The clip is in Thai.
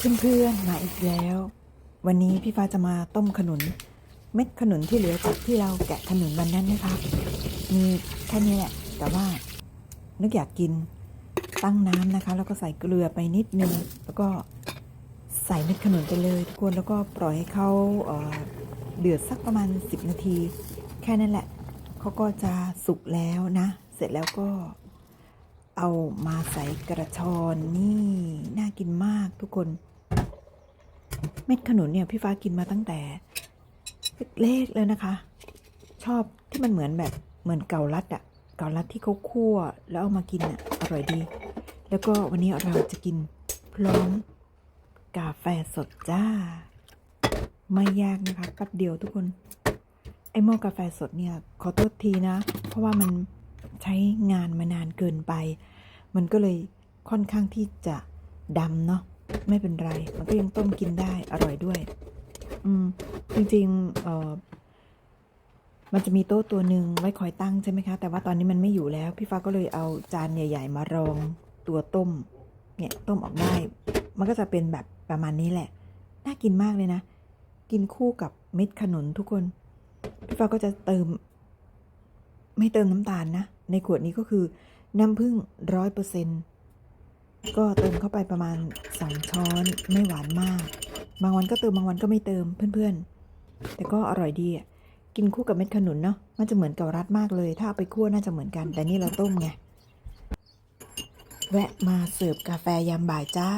เพื่อนๆมาอีกแล้ว วันนี้พี่ฟ้าจะมาต้มขนุน เม็ดขนุนที่เหลือจากที่เราแกะขนุนวันนั้นนะคะ มีแค่นี้แหละ แต่ว่านึกอยากกินตั้งน้ำนะคะ แล้วก็ใส่เกลือไปนิดนึง แล้วก็ใส่เม็ดขนุนไปเลยทุกคนแล้วก็ปล่อยให้เขาเเดือดสักประมาณ 10 นาที แค่นั้นแหละเขาก็จะสุกแล้วนะ เสร็จแล้วก็เอามาใส่กระชอนนี่น่ากินมาก ทุกคน เม็ดขนุนเนี่ยพี่ฟ้ากินมาตั้งแต่เล็กเลยนะคะ ชอบที่มันเหมือนแบบเหมือนเกาลัดอะเกาลัดที่เขาคั่วแล้วเอามากินอะอร่อยดี แล้วก็วันนี้เราจะกินพร้อมกาแฟสดจ้า ไม่ยากนะคะแป๊บเดียวทุกคน ไอหม้อกาแฟสดเนี่ยขอโทษทีนะ เพราะว่ามันใช้งานมานานเกินไป มันก็เลยค่อนข้างที่จะดำเนาะ ไม่เป็นไร มันก็ยังต้มกินได้อร่อยด้วย อืม จริงๆเออมันจะมีโต๊ะตัวหนึ่งไว้คอยตั้งใช่ไหมคะ แต่ว่าตอนนี้มันไม่อยู่แล้ว พี่ฟ้าก็เลยเอาจานใหญ่ ๆ มารองตัวต้ม เนี่ยต้มออกได้ มันก็จะเป็นแบบประมาณนี้แหละ น่ากินมากเลยนะ กินคู่กับเม็ดขนุนทุกคน พี่ฟ้าก็จะเติม ไม่เติมน้ำตาลนะ ในขวดนี้ก็คือน้ำผึ้งร้อยเปอร์เซ็นต์ ก็เติมเข้าไปประมาณสองช้อนไม่หวานมาก บางวันก็เติมบางวันก็ไม่เติมเพื่อนๆ แต่ก็อร่อยดีอะกินคู่กับเม็ดขนุนเนาะมันจะเหมือนเกาลัดมากเลย ถ้าเอาไปคั่วน่าจะเหมือนกัน แต่นี่เราต้มไง แวะมาเสิร์ฟกาแฟยามบ่ายจ้า